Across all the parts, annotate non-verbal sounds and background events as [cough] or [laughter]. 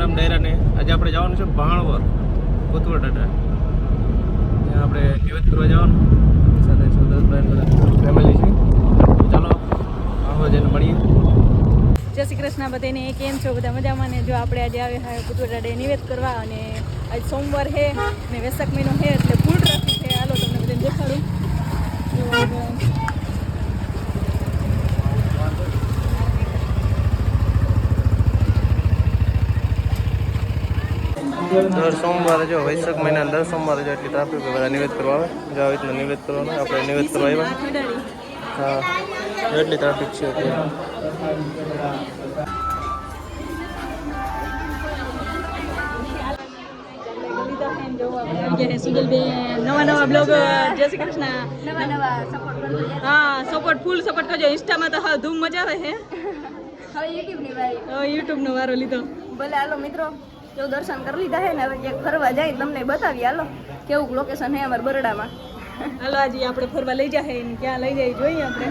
રામ ડાયરાને. આજે આપણે જવાનું છે ભાણવર કોથવડ ટાટા. ત્યાં આપણે નિવેદ કરવા જવાનું. સાથે સૌદસભાઈ ફેમિલી છે. ચાલો, ભાણવર જઈને મળીએ. જય શ્રી કૃષ્ણ બધાને કેમ છો? બધા મજામાં? ને જો આપણે આજે આવ્યા હા કુતવડાડે નિવેદ કરવા અને આજ સોમવાર છે ને વેસક મહિનો છે, એટલે ફૂલ ટ્રાફિક છે. હાલો તમને બધાને દેખાડું જો, દર સોમવારે જો વૈશાખ મહિના દર સોમવારે જો એટલી ટ્રાફિક બધા નિવેદ કરવા આવે? જો આવી રીતના નિવેદ કરવાનો આપણે નિવેદ કરવા આવ્યા? હા. એટલી ટ્રાફિક છે અત્યારે. આવી સુજલબેન. નવા નવા બ્લોગ જય શ્રી કૃષ્ણ. નવા નવા સપોર્ટ હા સપોર્ટ ફૂલ સપોર્ટ કરજો. ઇન્સ્ટામાં તો હા ધૂમ મચાવે છે હવે યુટ્યુબની વારી યુટ્યુબ નો વારો લીધો. ભલે હાલો મિત્રો. જો દર્શન કરી લીધા છે ને હવે જે ફરવા જાય તમને બતાવી હાલો કેવું લોકેશન છે અમારા બરડામાં? હાલો આજે આપણે ફરવા લઈ જાય ને ક્યાં લઈ જાય જોઈએ આપણે.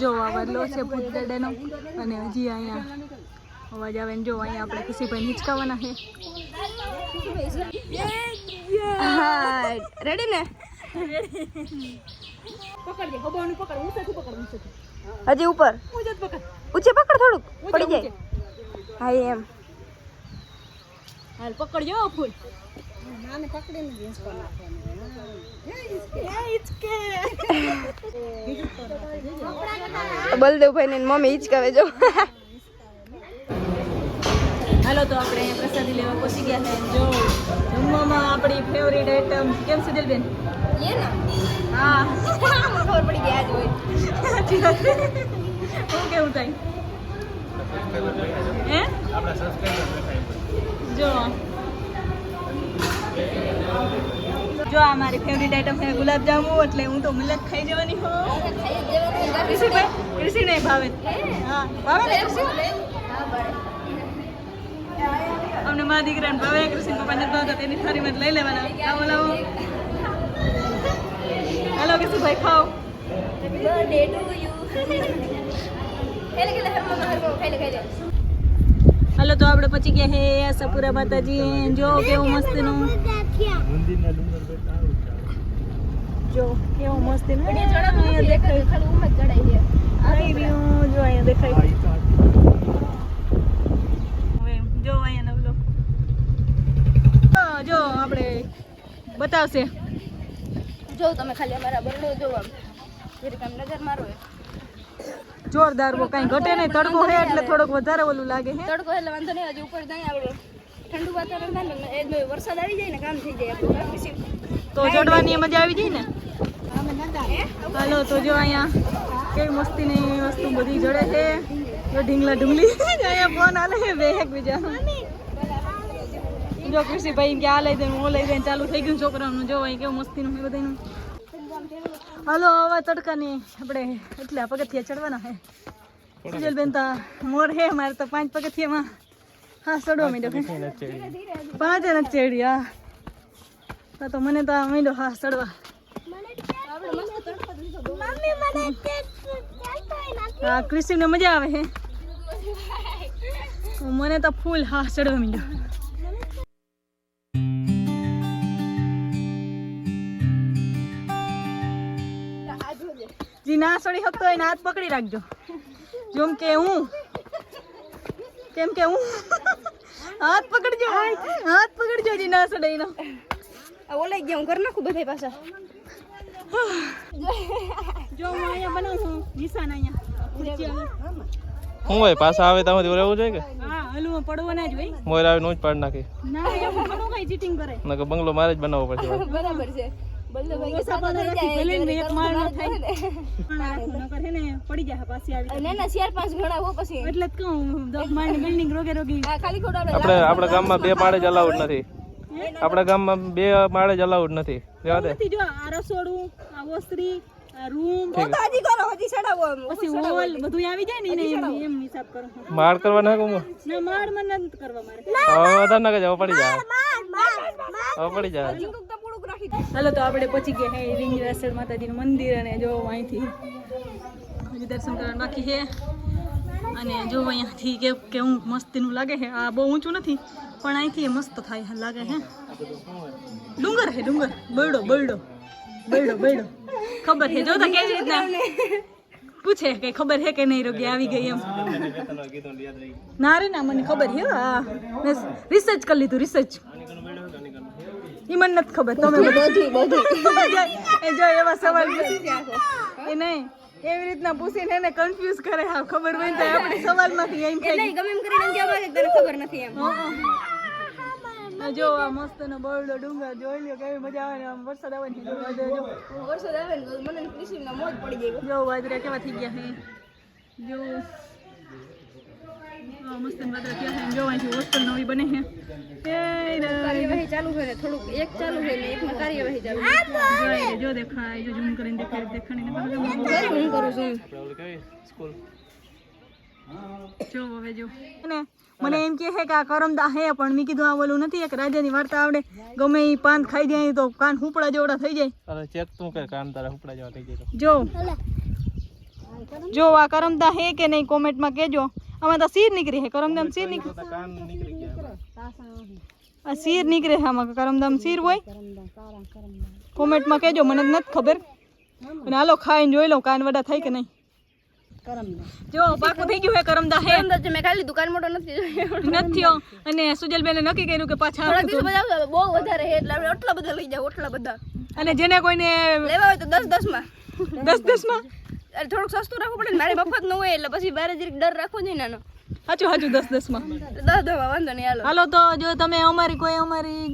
જો બદલો છે ભૂતગડાનો અને હજી અહીંયા અવાજ આવે ને જો અહીંયા આપણે કિસીભાઈ હિંચકાવાના છે. હા રેડી ને? હજી ઉપર? ઊંચે પકડ થોડુંક પડી જાય. હા એમ. હાલ પકડજો ફૂલ. બલદેવભાઈ ને મમ્મી હિચકાવે જો. હાલો તો આપણે અહીંયા પ્રસાદી લેવા પહોંચી ગયા છે. જો જમવામાં આપણી ફેવરેટ આઈટમ કેમ સુજલબેન હા. ખબર પડી ગયા જ હોય. શું કેવું થાય? હે? જો. જો આ મારી ફેવરિટ આઈટમ છે ગુલાબજાંબુ એટલે હું તો મુલક ખાઈ જવાની હોઉં કૃષિભાઈ કૃષિ નહીં ભાવે. હા, ભાવે ને કૃષિ અમને મારા દીકરાને ભાવે કૃષિ પપ્પા નથી ભાવતા, તેની થાળીમાં જ લઈ લેવાના. લાવો લાવો. કૃષિ ભાઈ ખાઓ. બર્થડે ટુ યુ હરમો હરમો ખાઈ લે ખાઈ લે. હાલો તો આપણે પછી ગયા હે? સપુરા માતાજી. જો કેવું મસ્તીનું. જો કેવું મસ્તીનું. અહીંયા દેખાય. જો અહીંયા દેખાય. હવે જો અહીંયા નવલો. હા, જો આપણે બતાવશે. જો તમે ખાલી અમારા બરડો જો આમ. નજર મારો. જોરદાર વો કઈ ઘટે નહીં. તડકો હે એટલે થોડોક વધારે ઓલું લાગે હે. તડકો એટલે વાંધો નહીં. હજી ઉપર જાય આપણે. ઠંડુ વાતાવરણ થાય ને વરસાદ આવી જાય ને કામ થઈ જાય. આપણું તો ચડવાની મજા આવી જાય ને? હાલો તો જો અહીંયા કેવી મસ્તીની વસ્તુ બધી જડે છે. જો ઢીંગલા ઢુંગલી. [laughs] અહીંયા ફોન આલે છે બે એક બીજા જો કૃષિભાઈ કે આ લઈ દે હું લઈ દે ચાલુ થઈ ગયું છોકરાનું. જો અહીં કેવું મસ્તીનું છે બધાનું હાલો હવે તડકાની આપણે એટલા પગથિયા ચડવાના છે સુજલબેન તો મોર હે મારે તો પાંચ પગથિયામાં હા ચડવા માંડ્યો પાંચ નથી ચડી હા. તો તો મને તો માંડ્યો હા ચડવા. હા કૃષિને મજા આવે હે. મને તો ફૂલ હા ચડવા માંડ્યો. જી ના સડી શકતો હોય હાથ પકડી રાખજો. જેમ કે હું. કેમ કે હું. હાથ પકડજો. હાથ પકડજો જી ના ચડે એનો ઓલાઈ ગયા હું ઘર નાખું બધા પાછા. જો હું અહીંયા બનાવું છું નિશાન અહીંયા. હું હોય પાછા આવે ત્યાંથી રહેવું જોઈએ કે? હા હલવો પડવો ના જ હોય. મોર આવે નું જ પાડ નાખે. ના હું કઈ ચીટિંગ કરે. નકર બંગલો મારે જ બનાવવો પડશે. [laughs] બરાબર છે. બલદેવભાઈ કે ઓછા સાદો પાણી થઈ રાખી, ભલે જાય ને એટલે એક માળ ન કરવું થાય. ના. પણ રાખું, નકર હે ને પડી જાય પાછી આવી અને એના ચાર પાંચ ઘણા હો પછી. એટલે જ કહું દસ માળની બિલ્ડિંગ રોગે રોગી. આ ખાલી ખોટો આપણે આપણે આપણા ગામમાં બે માળે જ અલાઉડ નથી. આપણા ગામમાં બે માળે જ અલાઉડ નથી. રહેવા દે. જો આ રસોડું આ ઓસરી રૂમ. તો કરો હજી ચડાવો પછી હોલ બધું આવી જાય ને એમ એમ હિસાબ કરો. માળ કરવા ના માળ મને નથી કરવા મારે. હવે વધારે નાખે હવે પડી જાય. હવે પડી જાય. હાલો તો આપણે પહોંચી ગયા હે રીંગરાસર માતાજીનું મંદિર અને જો અહીંથી દર્શન કરવા બાકી છે અને જો અહીંયાથી કે કેવું મસ્તીનું લાગે છે આ બહુ ઊંચું નથી, પણ અહીંથી મસ્ત થાય લાગે છે ડુંગર છે ડુંગર. બરડો બરડો. બરડો બરડો. ખબર છે જો તો કેવી રીતના. પૂછે કે ખબર છે કે નહીં રોગી? આવી ગઈ એમ. ના રે ના, મને ખબર છે હા. રિસર્ચ કરી લીધું રિસર્ચ એ મને નથી ખબર. તમે [laughs] એ જો એવા સવાલ. એ નહીં એવી રીતના પૂછીને એને કન્ફ્યુઝ કરે. હા ખબર હોય તો આપણે સવાલમાંથી એમ એટલે થાય. ગમે એમ કરીને કે કે તને ખબર નથી એમ. જો આ મસ્ત નો બરડો ડુંગર જોઈ લ્યો કેવી મજા આવે ને આમ વરસાદ આવે ને જો. વરસાદ આવે ને મને કૃષિમાં મોજ પડી જાય. જો વાદળા કેવા થઈ ગયા હે. જો. આ મસ્ત ના થયા છે જો હોસ્ટેલ નવી બને છે. કાર્યવાહી ચાલુ છે ને થોડુંક એક ચાલુ છે ને એકમાં કાર્યવાહી ચાલુ છે. જો દેખાય જો ઝૂમ કરીને દેખાય દેખાડીને પાછું હું કરું છું સ્કૂલ જો હવે જો. અને મને એમ કહે છે કે આ કરમદા હે પણ મેં કીધું આ ઓલું નથી એક રાજાની વાર્તા આવડે. ગમે એ પાન ખાઈ જાય તો કાન હુપડા જેવડા થઈ જાય. તારે ચેક તું કે કાન તારા હુપડા જેવા થઈ જાય જો. જો આ કરમદા હે કે નહીં કોમેન્ટમાં કહેજો. આમાં તો શીર નીકળી છે કરમદામ શીર નીકળી આ શીર નીકળે છે આમાં કરમદામ શીર હોય. કોમેન્ટમાં કહેજો મને નથી ખબર. અને હાલો ખાઈને જોઈ લઉં કાન વડા થાય કે નહીં. જો પાકું થઈ ગયું હે કરમદા હે. અંદર જે મેં ખાલી દુકાન મોટો નથી. નથી અને અને સુજલબેને નક્કી કર્યું કે પાછા બહુ વધારે હે એટલે આપણે આટલા બધા લઈ જાવ આટલા બધા. અને જેને કોઈને લેવા હોય તો દસ દસમાં દસ દસમાં થોડુંક સસ્તું રાખવું પડે મારે મફત ન હોય એટલે પછી બારે જરીક ડર રાખવો જોઈએ નાનો. સાચું સાચું દસ દસમાં. દસ દસ વાંધો નહીં હાલો. હાલો તો જો તમે અમારી કોઈ અમારી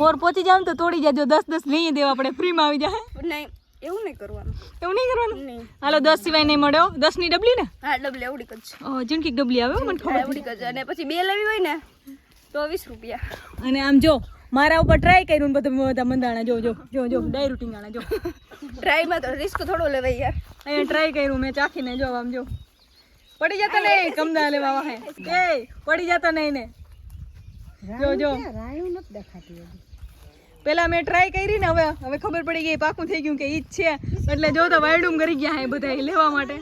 મોર પહોંચી જાવ ને તો તોડી જાજો દસ દસ લઈ દેવા પડે ફ્રીમાં આવી જાય નહીં એવું નહીં કરવાનું. એવું નહીં કરવાનું? હાલો દસ સિવાય નહીં મળ્યો દસની ડબલી ને? હા ડબલી આવડી જ છે. ઓ, ઝીણકી ડબલી આવે હો, મને ખબર આવડી એવડીક અને પછી બે લેવી હોય ને તો વીસ રૂપિયા. અને આમ જો મારા ઉપર ટ્રાય કર્યું ને બધું બધા મંદાણા જો જો જો જો ડાયરું ટીંગાણા જો. ટ્રાયમાં તો રિસ્ક થોડો લેવાય યાર. અહીંયા ટ્રાય કર્યું મેં ચાખીને જો આમ જો. પડી જતા નહીં કમદા લેવા વાહે. એ પડી જતા નહીં ને. જો જો. પેલા મેં ટ્રાય કરી ને હવે હવે ખબર પડી ગઈ પાકું થઈ ગયું કે ઈ જ છે. એટલે જો તો વાયડુમ કરી ગયા હે બધા લેવા માટે.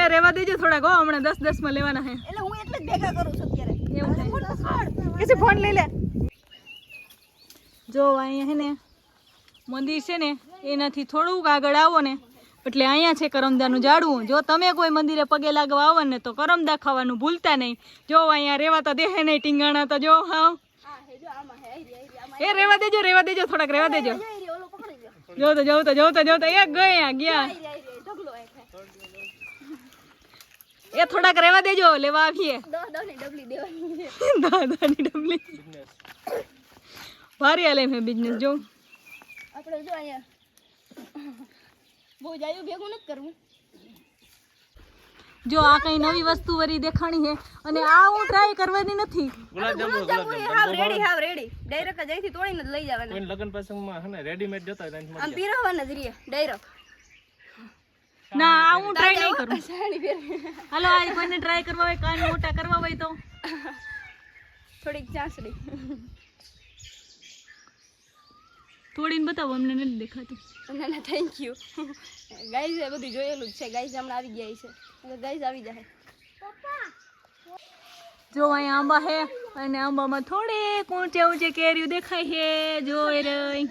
એ રેવા દેજો થોડાક હો હમણાં દસ દસમાં લેવાના હે. એટલે હું એટલે ભેગા કરું છું અત્યારે. એવું ફોન લઈ લે. જો અહીંયા હે ને મંદિર છે ને એનાથી થોડુંક આગળ આવો ને. એટલે અહીંયા છે કરમદાનું ઝાડવું. જો તમે કોઈ મંદિરે પગે લાગવા આવો ને તો કરમદા ખાવાનું ભૂલતા નહીં. જો અહીંયા રેવાતા દેહે નહીં ટીંગાણા તો જો હા એ રેવા દેજો રેવા દેજો થોડાક રેવા દેજો. જો તો જવું તો જવું તો જવું તો એ ગયા ગયા. એ થોડાક રેવા દેજો લેવા આવીએ. દાદાની ડબલી. [laughs] ભારી હાલે મેં બિઝનેસ જો. આપણે જો અહીંયા. બહુ જાયું ભેગું નથી કરવું. જો આ કઈ નવી વસ્તુ વરી દેખાણી છે. અને આ હું ટ્રાય કરવાની નથી. How ready how ready direct જ અહીંથી તોડીને જ લઈ જવાના. કોઈ લગ્ન પ્રસંગમાં હે ને રેડીમેડ જોતા હોય તો આમ પીરવવાના જ રીએ ડાયરેક્ટ ના આ હું ટ્રાય નહીં કરું. સાડી પહેરી. હાલો આ કોઈને ટ્રાય કરવા હોય કાન મોટા કરવા હોય તો. થોડીક ચાંસડી તોડીને બતાવો અમને નથી દેખાતું. ના ના થેન્ક યુ ગાઈઝ એ બધું જોયેલું જ છે. ગાઈઝ હમણાં આવી ગયા છે. ગાઈઝ આવી જાય જો અહીંયા આંબા હે અને આંબામાં થોડે ઊંચે ઊંચે કેરીઓ દેખાય છે. જો એ રહી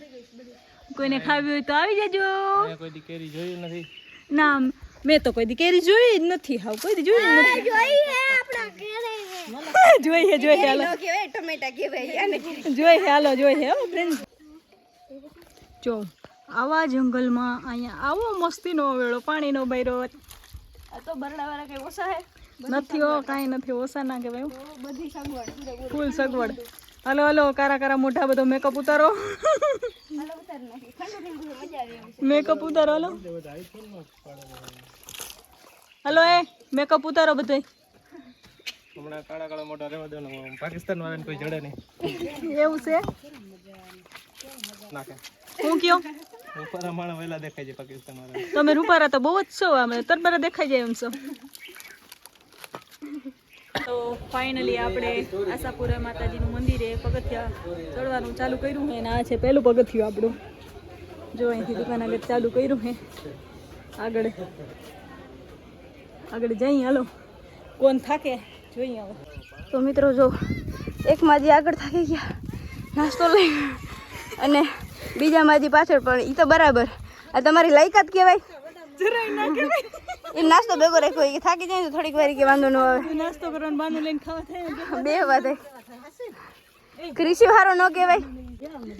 કોઈને ખાવી હોય તો આવી જજો. કોઈ કેરી જોયું નથી. ના મેં તો કોઈ દી કેરી જોઈ જ નથી. હાવ કોઈ દી જોઈ જ નથી. જોઈ હે હાલો. ન કહેવાય ટમેટા કેવાય જોઈ જોઈએ હાલો જોઈ હે ફ્રેન્ડ જો આવા જંગલમાં અહીંયા આવો મસ્તીનો વેળો પાણીનો બૈરો. તો બરડાવાળા કઈ ઓછા હે? નથી હો કાંઈ નથી ઓછા ના કહેવાય. બધી સગવડ ફૂલ સગવડ. હલો હલો કારા કારા મોઢા બધો મેકઅપ ઉતારો. મેકઅપ ઉતારો હલો. હલો એ મેકઅપ ઉતારો બધો હમણાં કાળા કાળા મોટા રહેવા દેવાનું પાકિસ્તાન વાળાને કોઈ જડે નહીં. એવું છે? નાખે. હું કયો? રૂપારા માણા વહેલા દેખાય છે પાકિસ્તાન વાળા તમે રૂપારા તો બહુ જ છો અમે તરબરા દેખાઈ જાય એમ છો. તો ફાઇનલી આપણે આશાપુરા માતાજીનું મંદિરે પગથિયા ચડવાનું ચાલુ કર્યું છે અને આ છે પહેલું પગથિયું આપણું. જો અહીંથી દુકાન આગળ ચાલુ કર્યું છે. આગળ. આગળ જઈ હાલો. કોણ થાકે? જોઈએ હવે. તો મિત્રો જો એક માજી આગળ થાકી ગયા. નાસ્તો લઈ અને બીજા માજી પાછળ પણ એ તો બરાબર. આ તમારી લાયકાત કહેવાય. એ નાસ્તો ભેગો રાખ્યો એ થાકી જાય તો થોડીક વાર કે વાંધો ન આવે. નાસ્તો કરવાનું બાનું લઈને ખાવા થાય બે વાત. કૃષિ હારો ન કહેવાય.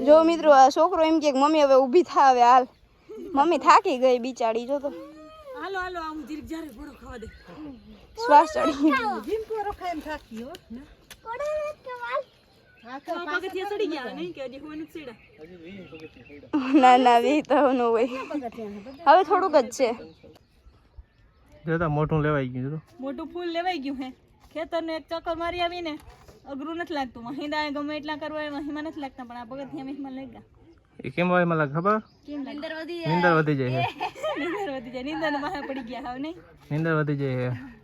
જો મિત્રો આ છોકરો એમ કે મમ્મી હવે ઊભી થા હવે હાલ. મમ્મી થાકી ગઈ બિચારી જો તો. હાલો હાલો આમ ઘોડો ખાવા દે. શ્વાસ ચડી જીમ કોરો ખાઈને થાકી હો તો પગથિયા ચડી ગયા નહીં કે હજી હોવાનું ચડ્યા. ના ના વી તો ન હોય. હવે થોડુંક જ છે. જોતા મોટું લેવાઈ ગયું મોટું ફૂલ લેવાઈ ગયું હે. ખેતરને એક ચક્કર મારી આવીને અઘરું નથી લાગતું. મહિંદા ગમે એટલા કરવા એમાં હિમા નથી લાગતા પણ આ પગથિયા મહિમા લઈ ગયા એ કેમ હોય મને ખબર? [laughs] નીંદર વધી જાય. નીંદર વધી જાય. નીંદર પડી ગયા હવે નહીં? નીંદર વધી જાય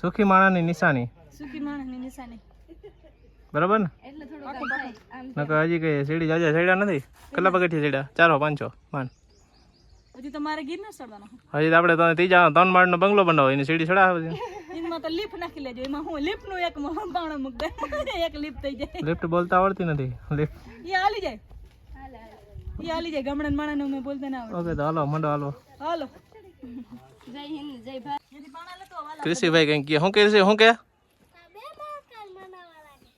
સુખી માણસની નિશાની. સુખી માણસની નિશાની. બરાબર ને? એટલે થોડુંક આમ થાય આમ નકર હજી કઈ સીડી જાજા સીડા નથી? કેટલા પગઠી સીડા? ચારો પાંચો માન હજી તમારે ગીર ના ચડવાનો. હજી તો આપણે તો ત્રીજા ત્રણ માળનો બંગલો બનાવો એની સીડી ચડાવે છે એમાં તો લિફ્ટ નાખી લેજો. એમાં હું લિફ્ટનું એક બાણો મૂક દે. [laughs] એક લિફ્ટ થઈ જાય. લિફ્ટ બોલતા આવડતી નથી. લિફ્ટ એ હાલી જાય. એ હાલી જાય. ગામડા માણા મેં બોલતા ના આવડે. ઓકે તો હાલો મંડો હાલો. હાલો. જય હિન્દ જય ભારત. કૃષિભાઈ કંઈક કે શું કે છે શું કે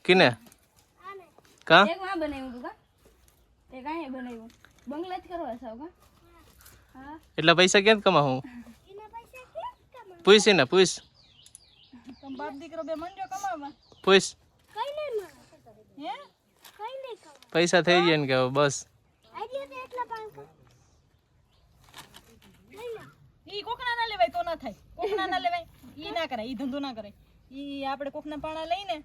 કિને? કા? એક માં બનાવ્યું તું કા? એક અહીં બનાવ્યું. બંગલા જ કરવા સાવ કા? હા. એટલા પૈસા ક્યાં કમા હું પૂછ ને પૂછ. તમે બાપ દીકરો બે મંજો કમાવા? પૂછ. હે? પૈસા થઈ ગયા ને કે બસ. ઈ કોકના ના લેવાય તો ના થાય. કોકના ના લેવાય ઈ ના કરાય ઈ ધંધો ના કરાય. ઈ આપણે કોકના પાણા લઈને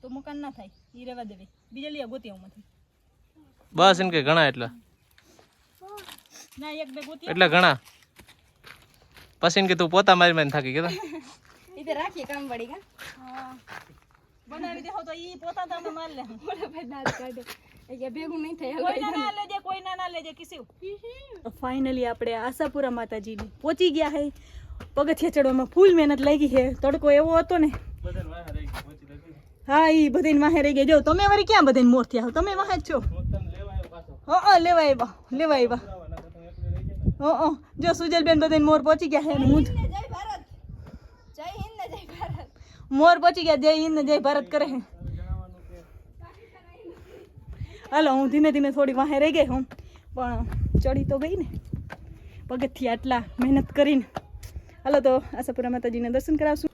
તો મકાન ના થાય ઈ રેવા દેવે. બીજા લઈ ગોતી આવું બસ એમ કે ઘણા એટલા. ના એક બે ગોતી એટલા ઘણા? પછી એમ કે તું પોતા મારી મારી થાકી ગયો ઈ તો રાખીએ કામ પડી કા? હા. બનાવી દેહો તો ઈ પોતા તમે માર લે મોટા ભાઈ દાંત કાઢે. ભેગું નહીં થાય કોઈ ના ના લેજે કોઈ ના ના લેજે કિસી ફાઇનલી આપણે આશાપુરા માતાજીની પહોંચી ગયા હે. પગથિયા ચડવામાં ફૂલ મહેનત લાગી છે તડકો એવો હતો ને. હા ઈ બધાને વાહે રહી ગયા. જો તમે વળી ક્યાં બધાને મોર થયા હો? તમે વાહે જ છો. હા લેવા આવ્યા લેવા આવ્યા. હા જો સુજલબેન બધાને મોર પહોંચી ગયા છે અને હું જ- જય ભારત. જય હિન્દ ને જય ભારત. મોર પહોંચી ગયા. જય હિન્દ ને જય ભારત કરે છે હાલો, હું ધીમે ધીમે થોડી વાહે રહી ગઈ હું, પણ ચડી તો ગઈ ને. પગથિયા આટલા મહેનત કરીને. હાલો તો આશાપુરા માતાજીને દર્શન કરાવશું.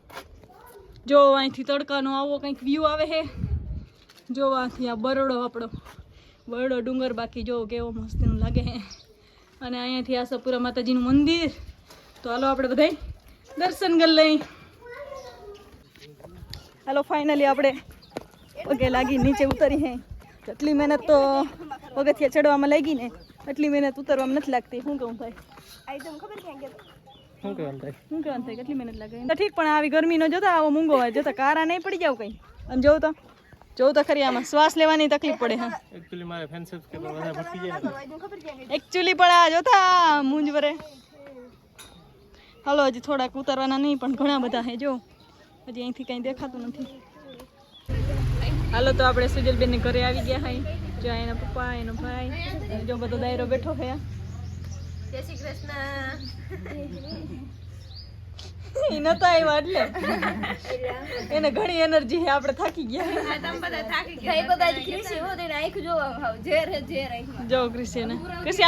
જો અહીંથી તડકાનો આવો કંઈક વ્યૂ આવે છે જો આથી આ બરોડો આપણો. બરોડો ડુંગર બાકી જો કેવો મસ્તીનું લાગે છે અને અહીંયાથી આશાપુરા માતાજીનું મંદિર. તો હાલો આપણે બધાય દર્શન કરી લઈ હાલો ફાઇનલી આપણે પગે લાગી નીચે ઉતરી હે. એટલી મહેનત તો પગથિયા ચડવામાં લાગી ને એટલી મહેનત ઉતરવામાં નથી લાગતી. શું કહું ભાઈ? શું કહેવાનું થાય શું કહેવાનું થાય કેટલી મહેનત લાગે? તો ઠીક પણ આવી ગરમીનો જોતા આવો મૂંગો હોય જોતા કારા નહીં પડી જાવ કઈ. અને જોઉં તો જોઉં તો ખરી આમાં શ્વાસ લેવાની તકલીફ પડે હા. મારે ફેન વધારે ભટકી જાય એકચ્યુઅલી પણ આ જોતા મૂંજ વરે. હાલો હજી થોડાક ઉતારવાના નહીં પણ ઘણા બધા હે જો. હજી અહીંથી કંઈ દેખાતું નથી. હાલો તો આપણે સુજલબેન ઘરે આવી ગયા હાઈ. જો એના પપ્પા એનો ભાઈ. જો બધો દાયરો બેઠો છે. જય શ્રી કૃષ્ણ. એ નતા આવ્યા એટલે. [laughs] એને ઘણી એનર્જી છે આપણે થાકી ગયા. ભાઈ બધા જ કૃષિ હો હાવ ઝેર ઝેર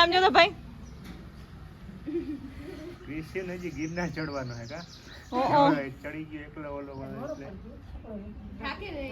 આમ જો તો ભાઈ. ક્રિશ્ચિયન હજી ગિરનાર ચડવાનો હે કા? ઓ ઓ ચડી ગયો એકલો ઓલો એટલે. થાકે ને